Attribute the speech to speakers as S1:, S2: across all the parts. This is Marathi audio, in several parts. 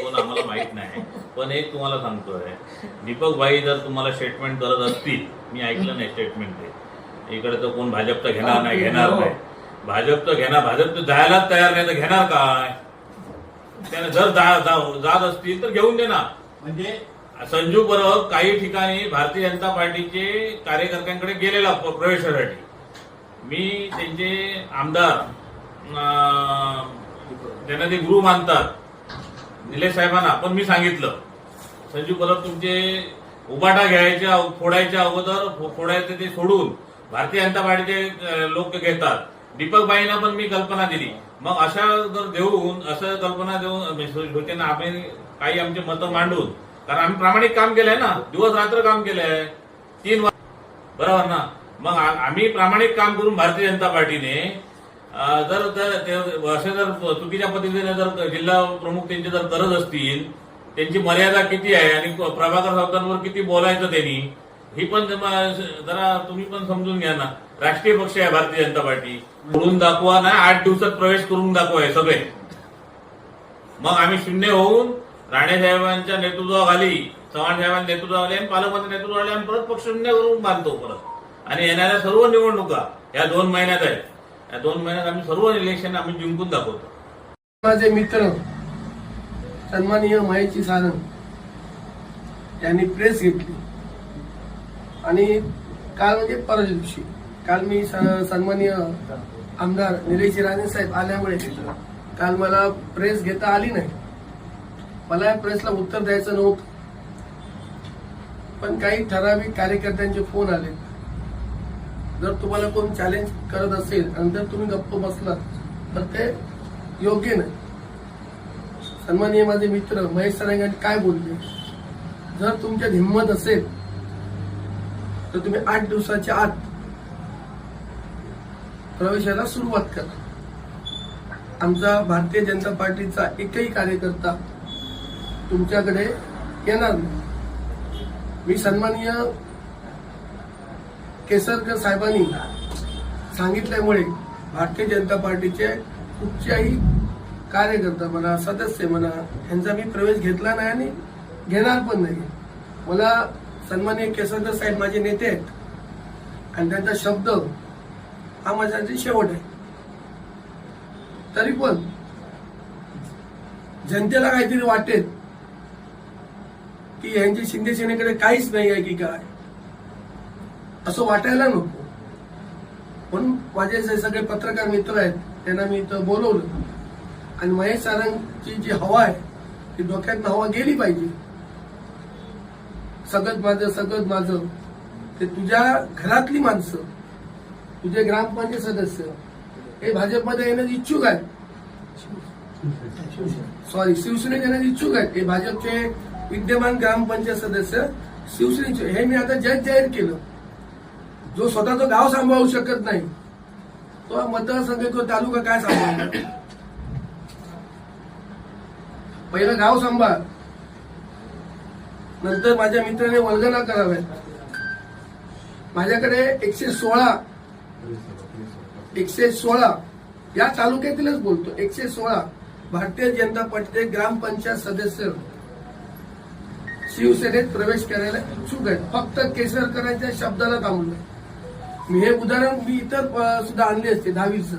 S1: कोण आम्हाला माहीत नाही. पण एक तुम्हाला सांगतोय. दीपक भाई जर तुम्हाला स्टेटमेंट करत असतील मी ऐकलं नाही स्टेटमेंट ते. इकडे तर कोण भाजपचं घेणार नाही घेणार नाही. भाजपचं घेणार भाजप तर जायलाच तयार नाही तर घेणार काय? त्याने जर जात असतील तर घेऊन दे ना
S2: म्हणजे?
S1: संजू परब काही ठिकाणी भारतीय जनता पार्टीचे कार्यकर्त्यांकडे गेलेला प्रवेशासाठी. मी त्यांचे आमदार त्यांना ते गुरु मानतात. निलेश साहेबांना पण मी सांगितलं. संजीव परब तुमचे उबाटा घ्यायच्या फोडायच्या अगोदर फोडायचे ते सोडून भारतीय जनता पार्टीचे लोक घेतात. दीपक बाईंना पण मी कल्पना दिली. मग अशा जर देऊन असं कल्पना देऊन शिवसेना आम्ही काही आमचे मतं मांडून कारण आम्ही प्रामाणिक काम केलंय ना दिवस रात्र काम केलंय तीन बरोबर ना? मग आम्ही प्रामाणिक काम करून भारतीय जनता पार्टीने जर जर असे जर चुकीच्या पद्धतीने जर जिल्हा प्रमुख त्यांची जर गरज असतील त्यांची मर्यादा किती आहे आणि प्रभाकर सावकारांवर किती बोलायचं त्यांनी ही पण जरा तुम्ही पण समजून घ्या ना. राष्ट्रीय पक्ष आहे भारतीय जनता पार्टी. करून दाखवा ना आठ दिवसात प्रवेश करून दाखवा सगळे. मग आम्ही शून्य होऊन राणे साहेबांच्या नेतृत्वाखाली चव्हाण साहेबांच्या नेतृत्वाखाली आणि पालकमंत्री नेतृत्वाखाली आम्ही परत पक्ष शून्य करून बांधतो परत. आणि येणाऱ्या सर्व निवडणुका या दोन महिन्यात आहेत. या दोन महिन्यात आम्ही सर्व इलेक्शन आम्ही जिंकून दाखवतो.
S3: माझे मित्र सन्माननीय माहिती सारंग यांनी प्रेस घेतली. आणि काल म्हणजे परत दिवशी काल मी सन्माननीय आमदार निलेश राणे साहेब आल्यामुळे काल मला प्रेस घेता आली नाही. मला या प्रेसला उत्तर द्यायचं नव्हतं. पण काही ठराविक कार्यकर्त्यांचे फोन आले. जर तुम्हाला कोण चॅलेंज करत असेल आणि जर तुम्ही गप्प बसलात तर ते योग्य नाही. सन्माननीय माझे मित्र महेश सरांगांनी काय बोलले? जर तुमच्यात हिंमत असेल तर तुम्ही आठ दिवसाच्या आत प्रवेशाला सुरुवात करा. आमचा भारतीय जनता पार्टीचा एकही कार्यकर्ता तुमच्याकडे येणार नाही. मी सन्माननीय केसरकर साहेबांनी सांगितल्यामुळे भारतीय जनता पार्टीचे कुठच्याही कार्यकर्ता म्हणा सदस्य म्हणा यांचा मी प्रवेश घेतला नाही आणि घेणार पण नाही. मला सन्माननीय केसरकर साहेब माझे नेते आहेत. आणि त्यांचा शब्द हा माझा शेवट आहे. तरी पण जनतेला काहीतरी वाटेल की यांची शिंदे सेनेकडे काहीच नाही आहे की काय. असं वाटायला नको. म्हणून माझे जे सगळे पत्रकार मित्र आहेत त्यांना मी इथं बोलवलं. आणि महेश सारंगची जी हवा आहे ती डोक्यात हवा गेली पाहिजे. सगळं माझं सगळं माझं. ते तुझ्या घरातली माणसं तुझे ग्रामपंचायत सदस्य हे भाजपमध्ये येण्यास इच्छुक आहेत. सॉरी शिवसेनेत येण्यास इच्छुक आहेत. हे भाजपचे विद्यमान ग्रामपंचायत सदस्य शिवसेनेचे. हे मी आता जज जाहीर केलं. जो स्वतःचं गाव सांभाळू शकत नाही तो मतदारसंघ किंवा तालुका काय सांभाळणार? पहिलं गाव सांभाळ. नंतर माझ्या मित्राने वर्गना कराव्या माझ्याकडे एकशे सोळा एकशे सोळा या तालुक्यातीलच बोलतो. एकशे सोळा. भारतीय जनता पार्टीचे ग्रामपंचायत सदस्य. शिवसेनेत प्रवेश करायला इच्छुक आहेत. फक्त केसरकरांच्या शब्दाला थांबलोय. मी हे उदाहरण मी इतर सुद्धा आणले असते दहावीचं.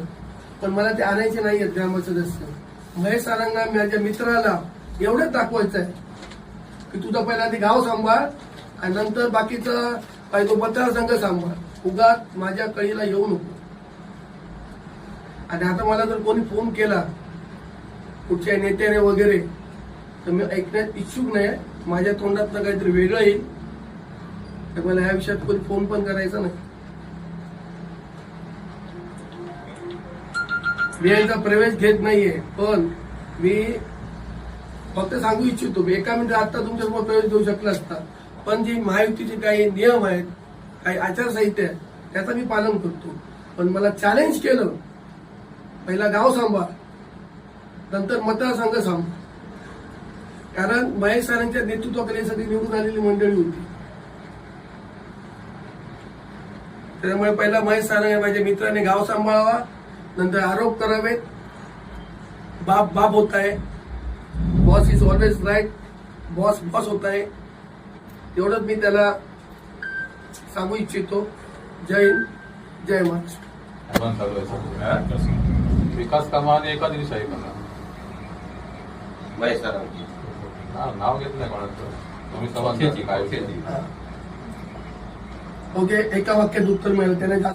S3: पण मला ते आणायचे नाही आहेत ग्रामसदस्य महेश सारंगा माझ्या मित्राला एवढंच दाखवायचं आहे की तुझं पहिला ते गाव सांभाळ आणि नंतर बाकीचं काही तो मतदारसंघ सांभाळ. उगात माझ्या कळीला येऊ नको. आणि आता मला जर कोणी फोन केला कुठच्या नेत्याने वगैरे तर मी ऐकण्यात इच्छुक नाही माझ्या तोंडातनं काहीतरी वेगळं येईल. तर मला ह्या विषयात कोणी फोन पण करायचा नाही. वेळेचा प्रवेश घेत नाहीये पण मी फक्त सांगू इच्छितो मी एका मिनिटात आता तुमच्यासमोर प्रवेश देऊ शकला असता. पण जी महायुतीचे काही नियम आहेत काही आचारसंहिता आहे त्याचं मी पालन करतो. पण मला चॅलेंज केलं पहिला गाव सांभाळ नंतर मतदारसंघ सांभाळ. कारण महेश सरांच्या नेतृत्वाकडे सगळी निवडून आलेली मंडळी होती. त्यामुळे पहिला महेश सारंग माझ्या मित्राने गाव सांभाळावा नंतर आरोप करावेत. बाप बाप होत आहे boss is always right boss boss होत आहे एवढंच मी त्याला सांगू इच्छितो. जय हिंद. जय महाराष्ट्र.
S2: आहे. विकास कामं आणि एकादिशाही म्हणा
S4: भाई सर
S2: हा, नाव घेत नाही कोणाचं. तुम्ही काय.
S3: ओके एका वाक्यात उत्तर मिळेल. त्याने जास्त